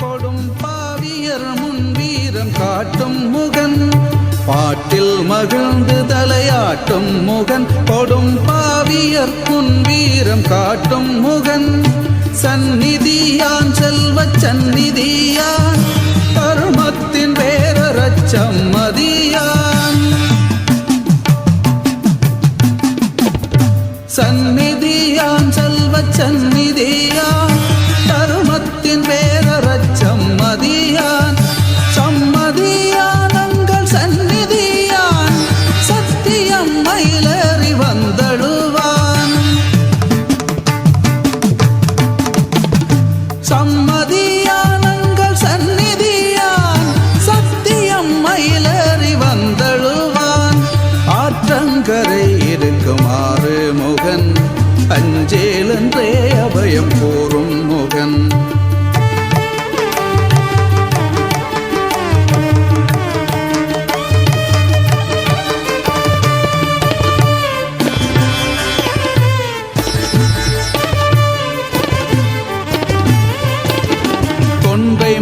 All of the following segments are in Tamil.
கொடும் பாவியர் முன் வீரம் காட்டும் முகன். பாட்டில் மகிழ்ந்து தலையாட்டும் முகன். கொடும் பாவியர் முன் வீரம் காட்டும் முகன். சந்நிதியான் செல்வ சந்நிதியான். தருமத்தின் பேரறச் மதியான். சந்நிதியான் செல்வ சந்நிதியான் ஆற்றங்கரை இருக்குமாறு முகன். அஞ்சேலென்றே அபயம் கூறும் முகன்.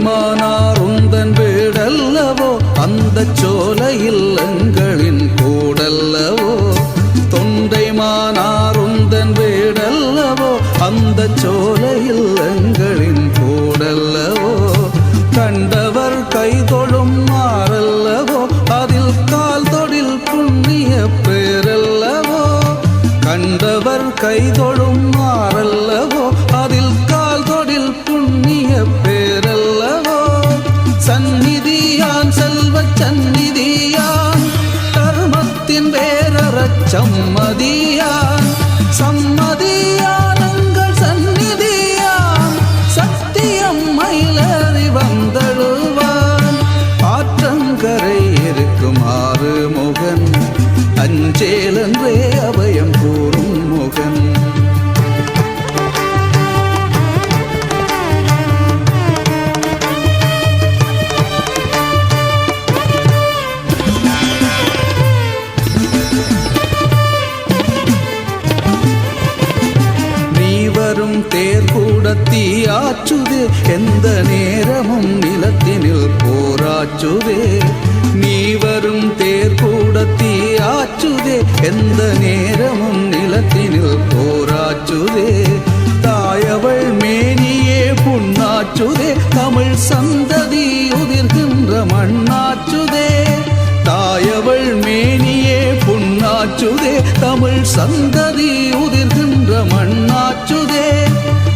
மானார் உந்தன் வீடல்லவோ அந்த சோலையில் எங்களின் கூடல்லவோ. பெருமானாருந்தன் வீடல்லவோ அந்த சோலையில் எங்களின் கூடல்லவோ. கண்டவர் கைதொழும் மாறல்லவோ அதில் கால் தொழில் புண்ணிய பேரல்லவோ. கண்டவர் கைதொழும் மாறல்லவோ அதில் கால் தொழில் புண்ணிய பேரல்லவோ. சந்நிதியான் செல்வ சந்நிதியான் தர்மத்தின் வேரறச் சம்மதியான் சம்மதியானங்கள் சந்நிதியான் சத்தியம் மயிலறி வந்தழுவான் ஆற்றங்கரை இருக்குமாறு முகன் அஞ்சேலன்றே அபயம் கூறும் முகன். தீயாச்சுதே எந்த நேரமும் நிலத்தினில் போராச்சுதே. நீ வரும் தேர் கூட தீயாச்சுதே எந்த நேரமும் நிலத்தினில் போராச்சுதே. தாயவள் மேனியே புண்ணாச்சுதே தமிழ் சந்ததி உதிர்கின்ற மண்ணாச்சுதே. தாயவள் மேனியே புண்ணாச்சுதே தமிழ் சந்ததி உதிர்கின்ற மண்ணா